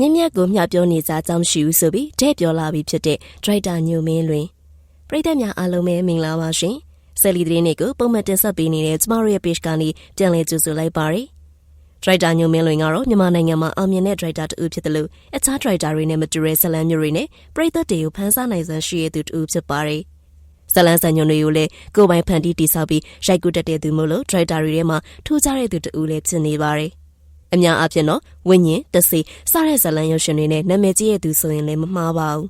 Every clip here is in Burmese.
မြင့်မြတ်ကိုမျှပြောနေကြအကြောင်းရှိဦးဆိုပြီးတဲ့ပြောလာပြီးဖြစ်တဲ့ဒရိုက်တာညိုမင်းလွင်ပရိသတ်များအားလုံးပဲမင်္ဂလာပါရှင်ဆယ်လီသတင်းတွေကိုပုံမှန်တင်ဆက်ပေးနေတဲ့ကျမတို့ရဲ့ page ကနေပြန်လည်ကြိုဆိုလိုက်ပါရစေဒရိုက်တာညိုမင်းလွင်ကတော့မြန်မာနိုင်ငံမှာအောင်မြင်တဲ့ဒရိုက်တာတူဖြစ်တယ်လို့အခြားဒရိုက်တာတွေနဲ့မတူတဲ့ဇလန်မျိုးတွေနဲ့ပရိသတ်တွေကိုဖန်ဆားနိုင်စွမ်းရှိရတဲ့တူဖြစ်ပါတယ်ဇလန်ဆန်ညွန်တွေကိုလည်းကိုယ်ပိုင်ဖန်တီးတည်ဆောက်ပြီးရိုက်ကူတက်တဲ့သူမို့လို့ဒရိုက်တာတွေထဲမှာထူးခြားတဲ့သူတူလည်းဖြစ်နေပါတယ် အများအားဖြင့်တော့ဝိညာဉ်တစီစတဲ့ဇလန်ရုပ်ရှင်တွေနဲ့နာမည်ကြီးရဲ့သူဆိုရင်လည်းမမှားပါဘူး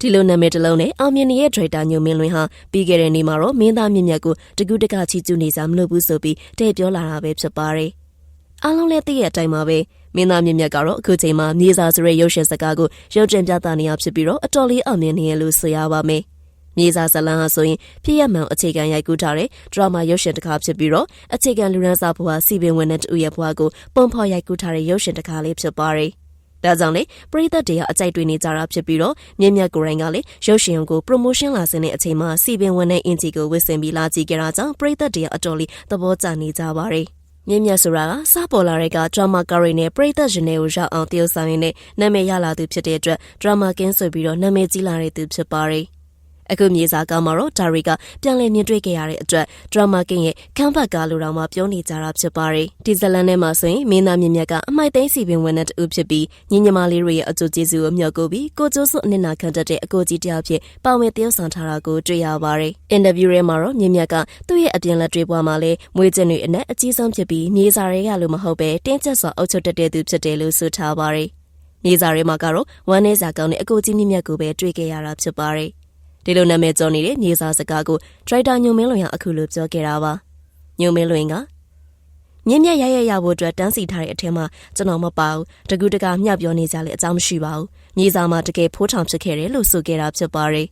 ဒီလိုနာမည်တစ်လုံးနဲ့အောင်မြင်နေတဲ့ဒရိုက်တာညိုမင်းလွင်ဟာပြီးခဲ့တဲ့နေ့မှာတော့မင်းသားမြင့်မြတ်ကိုတကူးတကချီကျူးနေစားမလို့ဘူးဆိုပြီးတဲ့ပြောလာတာပဲဖြစ်ပါတယ်။အားလုံးလည်းသိတဲ့အတိုင်းပါပဲမင်းသားမြင့်မြတ်ကတော့အခုချိန်မှာမြေစာဆိုတဲ့ရုပ်ရှင်စကားကိုရုပ်တင်ပြသနေရဖြစ်ပြီးတော့အတော်လေးအောင်မြင်နေရလို့ဆိုရပါမယ်။ မြေစာဇလန်ဟာဆိုရင်ဖြစ်ရမှန်အခြေခံရိုက်ကူးထားတဲ့ဒရာမာရုပ်ရှင်တစ်ခါဖြစ်ပြီးတော့အခြေခံလူရန်စာဘွားစီပင်ဝင်တဲ့တူရဲ့ဘွားကိုပုံဖော်ရိုက်ကူးထားတဲ့ရုပ်ရှင်တစ်ခါလေးဖြစ်ပါတယ်။ဒါကြောင့်လေပရိသတ်တွေကအကြိုက်တွေနေကြတာဖြစ်ပြီးတော့မြင့်မြတ်ကိုရိုင်းကလေရုပ်ရှင်ကို promotion လာစင်းတဲ့အချိန်မှာစီပင်ဝင်တဲ့အင်ဂျီကိုဝစ်ဆင်ပြီးလာကြည့်ကြတာကြောင့်ပရိသတ်တွေကအတော်လေးသဘောကျနေကြပါတယ်။မြင့်မြတ်ဆိုတာကစပေါ်လာတဲ့ကဒရာမာကာရီနဲ့ပရိသတ်ရှင်တွေကိုရောက်အောင်တရုပ်ဆောင်ရင်းနဲ့နာမည်ရလာသူဖြစ်တဲ့အတွက်ဒရာမာကင်းဆိုပြီးတော့နာမည်ကြီးလာတဲ့သူဖြစ်ပါတယ်။ အခုမြေစာကောင်းမှာတော့ဒါရီကပြန်လည်မြင်တွေ့ခဲ့ရတဲ့အတွက်ဒရမာကင်းရဲ့ခန်းဘတ်ကားလိုတောင်မှပြောနေကြတာဖြစ်ပါတယ်ဒီဇလန်ထဲမှာဆိုရင်မင်းသားမြင့်မြတ်ကအမိုက်သိန်းစီပင်ဝင်တဲ့တူဖြစ်ပြီးညီညီမလေးတွေရဲ့အကျိုးကျေးဇူးကိုမျှော်ကိုပြီးကိုကျိုးစွအနစ်နာခံတတ်တဲ့အကိုကြီးတယောက်ဖြစ်ပါဝင်တယောက်ဆောင်ထားတာကိုတွေ့ရပါတယ်အင်တာဗျူးထဲမှာတော့မြင့်မြတ်ကသူ့ရဲ့အပြင်လက်တွေပွားမှာလဲမွေးကျင်တွေအနက်အကြီးဆုံးဖြစ်ပြီးမြေစာတွေကလို့မဟုတ်ပဲတင်းကျပ်စွာအုပ်ချုပ်တတ်တဲ့သူဖြစ်တယ်လို့ဆိုထားပါတယ်မြေစာရဲမှာကတော့ဝမ်းနေစာကောင်းတဲ့အကိုကြီးမြင့်မြတ်ကိုပဲတွေ့ခဲ့ရတာဖြစ်ပါတယ်။ ဒီလိုနာမည်ကျော်နေတဲ့မြေစာစကားကိုဒရိုက်တာညုံမင်းလွင်ကအခုလိုပြောခဲ့တာပါညုံမင်းလွင်ကမြင့်မြတ်ရရရဖို့အတွက်တန်းစီထားတဲ့အထက်မှာကျွန်တော်မပါဘူးတကူတကမျှပြောနေကြလေအကြောင်းမရှိပါဘူးမြေစာမှာတကယ်ဖိုးထောင်ဖြစ်ခဲ့တယ်လို့ဆိုခဲ့တာဖြစ်ပါတယ်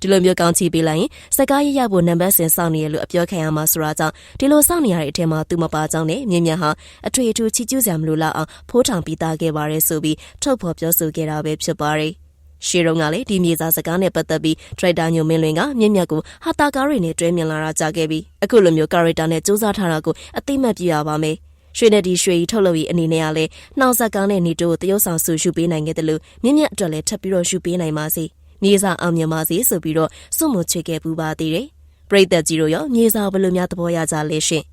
ဒီလိုမျိုးကောင်းချီပေးလိုက်ရင်စကားရရဖို့နံပါတ်စင်စောင့်နေရလို့အပြောခံရမှာဆိုတာကြောင့်ဒီလိုစောင့်နေရတဲ့အထက်မှာသူမပါကြောင်းနဲ့မြင့်မြတ်ဟာအထွေအထူးချီကျူးစရာမလိုလောက်အောင်ဖိုးထောင်ပြီးသားခဲ့ပါတယ်ဆိုပြီးထုတ်ဖော်ပြောဆိုခဲ့တာပဲဖြစ်ပါတယ် ရှေးတုန်းကလည်းဒီမြေစာစကားနဲ့ပတ်သက်ပြီးဒရိုက်တာညိုမင်းလွင်ကမြင့်မြတ်ကိုဟာတာကားတွေနဲ့တွဲမြင်လာတာကြားခဲ့ပြီးအခုလိုမျိုးကာရက်တာနဲ့စူးစမ်းထားတာကိုအသိမှတ်ပြုရပါမယ်ရွှေနဲ့ဒီရွှေကြီးထုတ်လုပ်ရေးအနေနဲ့ကလည်းနှောင်ဆက်ကားနဲ့နေတိုးကိုတရုတ်ဆောင်ဆူရှုပေးနိုင်ခဲ့တယ်လို့မြင့်မြတ်အတွက်လည်းထပ်ပြီးတော့ရှုပေးနိုင်ပါစေမြေစာအောင်မြင်ပါစေဆိုပြီးတော့စွန့်မချေခဲ့ပူပါသေးတယ်ပရိသတ်ကြီးတို့ရောမြေစာဘယ်လိုများသဘောရကြလဲရှင်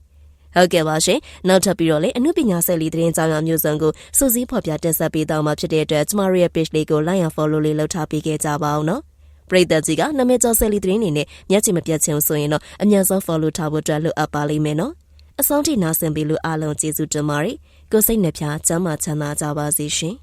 ဟုတ်ကဲ့ပါရှင်နောက်ထပ်ပြီးတော့လေအမှုပညာဆက်လီသတင်းကြောင်းများမျိုးစုံကိုစူးစီးဖော်ပြတင်ဆက်ပေးတော့မှာဖြစ်တဲ့အတွက်ကျမတို့ရဲ့ page လေးကို like and follow လေးလုပ်ထားပေးခဲ့ကြပါအောင်နော်ပရိသတ်ကြီးကနာမည်ကျော်ဆက်လီသတင်းတွေနဲ့မျက်ခြေမပြတ်ချင်ဆိုရင်တော့အမြန်ဆုံး follow ထားဖို့အတွက်လိုအပ်ပါလိမ့်မယ်နော်အဆုံးထိနားဆင်ပေးလို့အားလုံးကျေးဇူးတင်ပါတယ်ကိုစိတ်နှပြချမ်းသာချမ်းသာကြပါစေရှင်